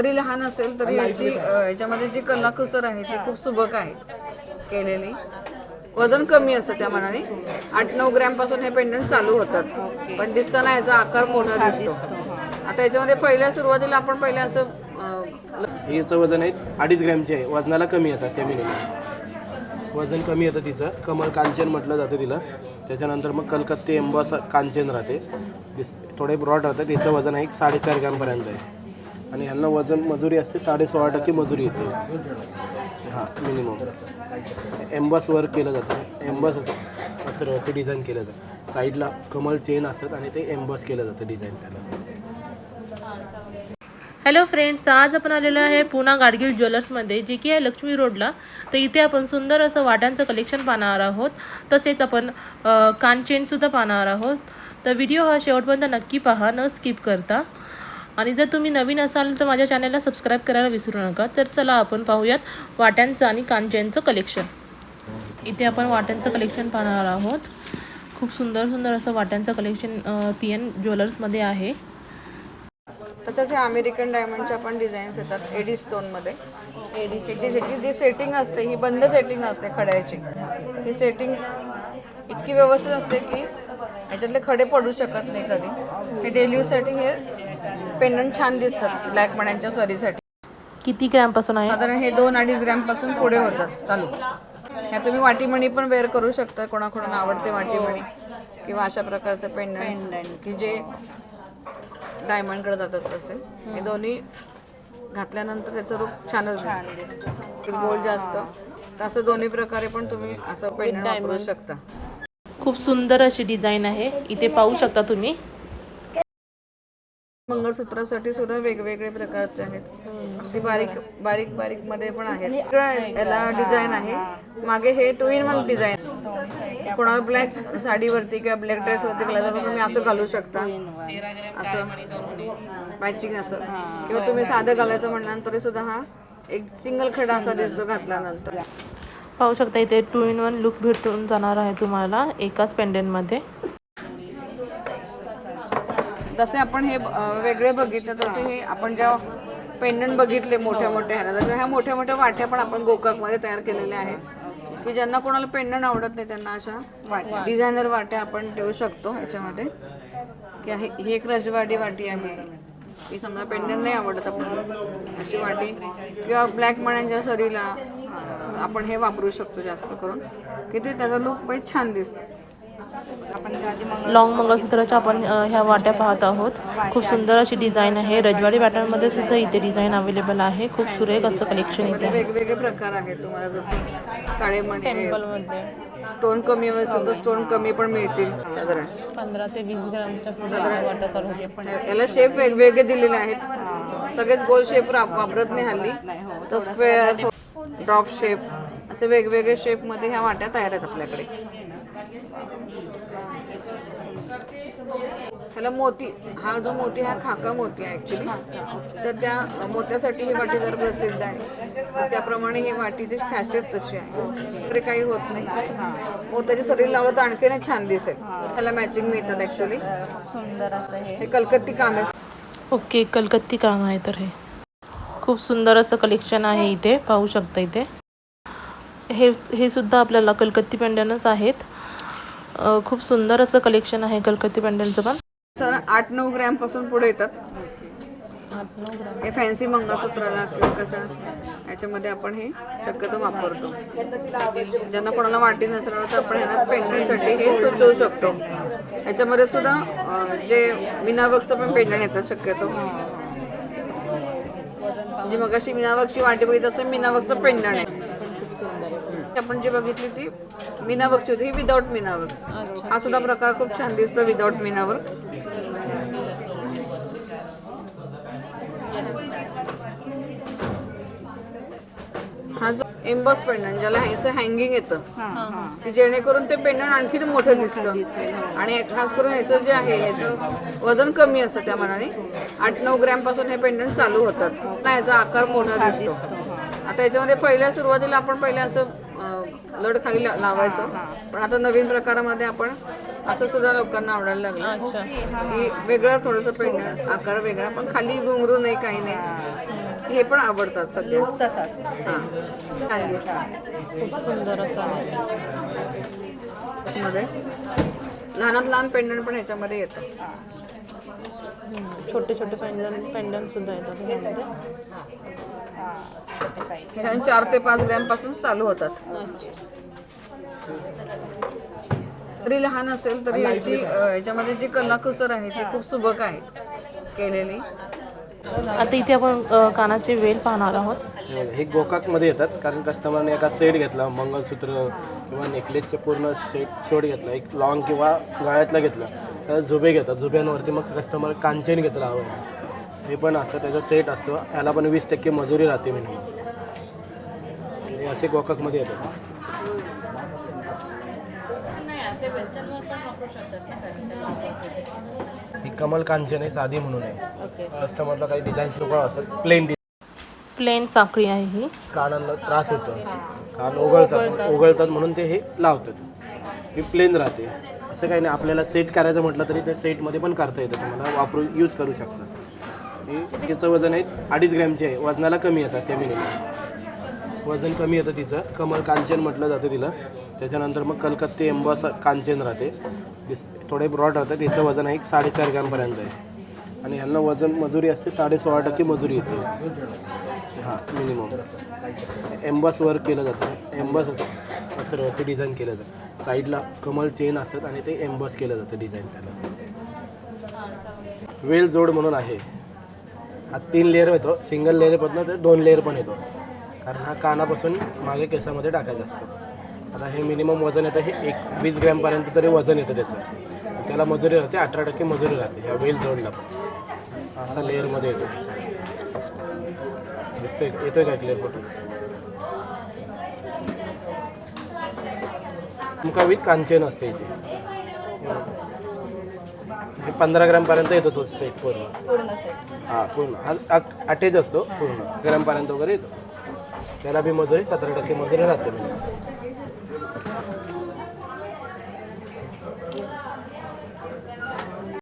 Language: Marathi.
जरी लहान असेल तरी याची याच्यामध्ये जी कलाकुसर आहे ती खूप सुबक आहे केलेली. वजन कमी असतं त्या मनाने. आठ नऊ ग्रॅमपासून हे पेंडंट चालू होतात. पण दिसताना याचा आकार मोठा दिसतो. आता याच्यामध्ये पहिल्या सुरुवातीला आपण पहिल्या असं हे याचं वजन आहे अडीच ग्रॅमचे आहे. वजनाला कमी येतात त्या मिनीला. वजन कमी येतं तिचं. कमल कांचन म्हटलं जातं तिला. त्याच्यानंतर मग कलकत्ते एम्बॉस कांचन राहते. दिस थोडे ब्रॉड राहतात. त्याचं वजन आहे साडेचार ग्रॅमपर्यंत आहे. आणि ह्यांना वजन मजुरी असते साडेसोळा टक्के मजुरी येते. हां मिनिमम एम्बॉस वर्क केलं जातं. एम्बॉस असं तर ते डिझाईन केलं जातं. साईडला कमल चेन असतात आणि ते एम्बॉस केलं जातं डिझाईन त्याला. हॅलो फ्रेंड्स आज आपण आलेलो आहे पुणा गाडगिल ज्वेलर्समध्ये जे की आहे लक्ष्मी रोडला तर इथे आपण सुंदर असं वाट्यांचं कलेक्शन पाहणार आहोत. तसेच आपण कान कानचेनसुद्धा पाहणार आहोत. तर व्हिडिओ हा शेवटपर्यंत नक्की पहा न स्किप करता. आणि जर तुम्ही नवीन असाल तर माझ्या चॅनलला सबस्क्राईब करायला विसरू नका. तर चला आपण पाहूयात वाट्यांचं आणि कांचेनचं कलेक्शन इथे आपण वाट्यांचं कलेक्शन पाहणार आहोत. खूप सुंदर सुंदर असं वाट्यांचं कलेक्शन पी एन ज्वेलर्समध्ये आहे. तसंच हे अमेरिकन डायमंडच्या पण डिझाईन्स येतात एडी स्टोनमध्ये एडीची जी जी सेटिंग असते ही बंद सेटिंग असते खड्याची. ही सेटिंग इतकी व्यवस्थित असते की याच्यातले खडे पडू शकत नाही कधी. हे डेली यूजसाठी हे पेंडंट छान दिसतात ब्लॅक मण्यांच्या सरीसाठी. किती ग्रॅमपासून आहे? साधारण हे दोन अडीच ग्रॅमपासून पुढे होतात चालू. ह्या तुम्ही वाटीमणी पण वेअर करू शकता कोणाकोणाला आवडते वाटीमणी किंवा अशा प्रकारचे पेंडंट. की जे डायमंडकडे जातात तसे. हे दोन्ही घातल्यानंतर त्याचं रूप छानच दिसतं. गोल्ड जास्त. तर असं दोन्ही प्रकारे पण तुम्ही असं पेंडंट वापरू शकता. खूप सुंदर अशी डिझाईन आहे. इथे पाहू शकता तुम्ही. मंगळसूत्रासाठी सुद्धा वेगवेगळे प्रकारचे आहेत. बारीक बारीक बारीकमध्ये पण आहेत. याला डिझाईन आहे. मागे हे टू इन वन डिझाईन. कोणाला ब्लॅक साडीवरती किंवा ब्लॅक ड्रेसवरती घालायचं तर तुम्ही असं घालू शकता. असं. मॅचिंग असं. किंवा तुम्ही साधं घालायचं म्हटल्यानंतर सुद्धा हा एक सिंगल खडा असा दिसतो घातल्यानंतर. पाहू शकता इथे टू इन वन लुक भेटून जाणार आहे तुम्हाला एकाच पेंडेंटमध्ये जसे आपण हे वेगळे बघितले तसे हे आपण ज्या पेंडंट बघितले मोठ्या मोठ्या ह्याला तर ह्या मोठ्या मोठ्या वाट्या पण आपण गोकाकमध्ये तयार केलेल्या आहेत. की ज्यांना कोणाला पेंडंट आवडत नाही त्यांना अशा डिझायनर वाट्या आपण देऊ शकतो ह्याच्यामध्ये. की आहे ही एक रजवाडी वाटी आहे. की समजा पेंडंट नाही आवडत आपण अशी वाटी. किंवा ब्लॅक मण्यांच्या सरीला आपण हे वापरू शकतो जास्त करून. की ते त्याचा लुक पण छान दिसतं. लॉंग मंगळसूत्राच्या आपण ह्या वाट्या पाहत आहोत. खूप सुंदर अशी डिझाईन आहे. रजवाडी पॅटर्नमध्ये सुद्धा इथे डिझाईन अवेलेबल आहे. खूप सुरेख असं कलेक्शन इथे. वेगवेगळे प्रकार आहेत तुम्हाला जसं काळे मणी स्टोन कमी असेल तर स्टोन कमी पण मिळतील. साधारण. पंधरा ते वीस ग्रामच्या वाट्या चालू होते. याला शेप वेगवेगळे दिलेले आहेत. सगळेच गोल शेप वापरत नाही हल्ली. तर स्क्वेअर ड्रॉप शेप असे वेगवेगळे शेपमध्ये ह्या वाट्या तयार आहेत आपल्याकडे. ह्याला मोती हा जो मोती हा खाका मोती आहे ऍक्च्युली तर त्या मोत्यासाठी ही वाटी जर प्रसिद्ध आहे तर त्याप्रमाणे ही वाटीची खासियत तशी आहे. तरी काही होत नाही. मोत्याची शरीर लावलं तर आणखीन छान दिसेल. त्याला मॅचिंग मिळतात ऍक्च्युली सुंदर असं हे. हे कलकत्ती काम आहे. ओके कलकत्ती काम आहे तर हे. खूप सुंदर असं कलेक्शन आहे इथे. पाहू शकता इथे. हे हे सुद्धा आपल्याला कलकत्ती पेंडनच आहेत. खूप सुंदर असं कलेक्शन आहे कलकत्ती पेंडनचं पण. सर आठ नऊ ग्रॅमपासून पुढे येतात. हे फॅन्सी मंगळसूत्राला किंवा कशा याच्यामध्ये आपण हे शक्यतो वापरतो. ज्यांना कोणाला वाटी नसेल तर आपण ह्याला पेंडंटसाठी हे सुचवू शकतो. याच्यामध्ये सुद्धा जे विनावकचं पण पेंडंट येतात शक्यतो. म्हणजे मग अशी मिनावकची वाटी बघितली तसं मिनावकचं पेंडंट आहे. आपण जी बघितली ती मीनावर्कची होती ही विदाऊट मीनावर्क हा सुद्धा प्रकार खूप छान दिसतो विदाऊट मीनावर्क हा जो एम्बॉस पेंडंट ज्याला ह्याचं हँगिंग येतं की जेणेकरून ते पेंडंट आणखी मोठं दिसतं. आणि खास करून ह्याचं जे आहे ह्याचं वजन कमी असतं त्या मनाने. आठ नऊ ग्रॅमपासून हे पेंडंट चालू होतात. ना याचा आकार मोठा दिसतो. आता याच्यामध्ये पहिल्या सुरुवातीला आपण पहिल्या असं अं, लड खाली ला- लावायचो. पण आता नवीन प्रकारामध्ये आपण असं सुद्धा लोकांना आवडायला लागलं. की वेगळं थोडंसं पेंडंट आकार वेगळा पण खाली घुंगरू नाही काही नाही. हे. पण आवडतात सध्या हां. खूप सुंदर असं मध्ये लहानात लहान पेंडंट पण ह्याच्यामध्ये येतं. छोटे छोटे पेंडन पेंडन सुद्धा येतात ह्यामध्ये चार ते पाच ग्रॅमपासून चालू होतात. जरी लहान असेल तरी याची याच्यामध्ये जी कलाकुसर आहे ती खूप सुबक आहे केलेली. आता इथे आपण कानाचे वेल पाहणार आहोत. हे गोकाकमध्ये येतात कारण कस्टमरने एका सेट घेतला मंगळसूत्र किंवा नेकलेसचे पूर्ण सेट शोट घेतला एक लॉंग किंवा गळ्यातला घेतला. तर झुबे घेतात झुब्यांवरती मग कस्टमर कांचेन घेतला हवं हे पण असतं त्याचा सेट असतो. याला पण वीस टक्के मजुरी राहते मिनिमम हे असे गोकाकमध्ये येतात. ही कमल कांचन आहे साधी म्हणून आहे. ओके कस्टमरला काही डिझाईन्स नको असतात प्लेन प्लेन साखळी आहे ही. कानांना त्रास होतो. कान ओघळतात ओघळतात म्हणून ते हे लावतात. ही प्लेन राहते. असं काही नाही आपल्याला सेट करायचं म्हटलं तरी ते सेटमध्ये पण करता येतं. तुम्हाला वापरून यूज करू शकता. हे तिचं वजन आहे अडीच ग्रॅमचे आहे. वजनाला कमी येतात त्या मिनिमम वजन कमी येतं तिचं. कमल कांचन म्हटलं जातं तिला. त्याच्यानंतर मग कलकत्ते एम्बॉस कांचन राहते. दिस- थोडे ब्रॉड राहतं तिचं वजन आहे एक साडेचार ग्रॅमपर्यंत आहे. आणि ह्यांना वजन मजुरी असते साडे सोळा टक्के मजुरी येते. हां मिनिमम एम्बॉस वर्क केलं जातं. एम्बॉस असं ते डिझाईन केलं जातं. साईडला कमल चेन असतात आणि ते एम्बॉस केलं जातं डिझाईन त्याला. वेल जोड म्हणून आहे. हा तीन लेअर येतो सिंगल लेअर पण तर दोन लेअर पण येतो. कारण हा कानापासून मागे केसामध्ये टाकायचं असतं. आता हे मिनिमम वजन येतं हे एक वीस ग्रॅमपर्यंत तरी वजन येतं त्याचं. त्याला मजुरी राहते अठरा टक्के मजुरी राहते ह्या वेल जोडला पण. असा लेअरमध्ये येतो. दिसतोय येतोय का क्लिअर फोटो तुमका विथ कांचन असते याची. पंधरा ग्रॅमपर्यंत येतो तो सेट पूर्ण. पूर्ण सेट हा पूर्ण. हा अक- अटॅच असतो पूर्ण. ग्रॅमपर्यंत वगैरे येतो. त्याला बी मजुरी सतरा टक्के मजुरी राहते.